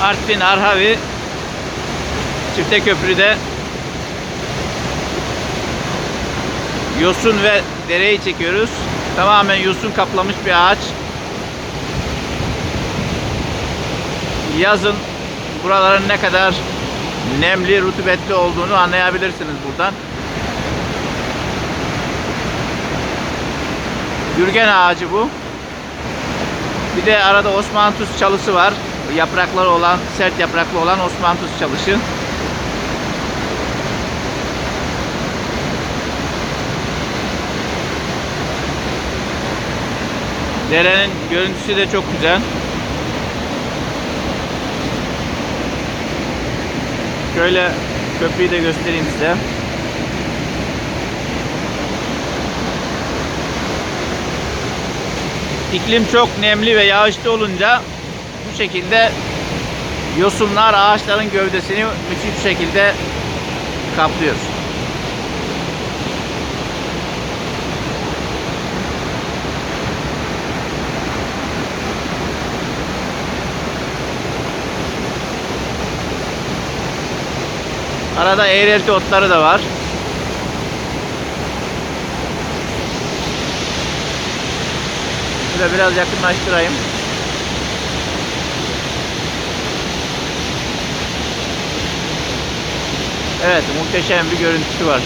Artvin Arhavi Çifte Köprü'de yosun ve dereyi çekiyoruz. Tamamen yosun kaplamış bir ağaç. Yazın buraların ne kadar nemli, rutubetli olduğunu anlayabilirsiniz buradan. Gürgen ağacı bu. Bir de arada Osmanthus çalısı var. Yaprakları olan, sert yapraklı olan Osmanthus çalışı. Derenin görüntüsü de çok güzel. Şöyle köprüyü de göstereyim size. İklim çok nemli ve yağışlı olunca şekilde yosunlar ağaçların gövdesini müthiş şekilde kaplıyor. Arada eğrelti otları da var. Şöyle biraz yakınlaştırayım. Evet, muhteşem bir görüntüsü var.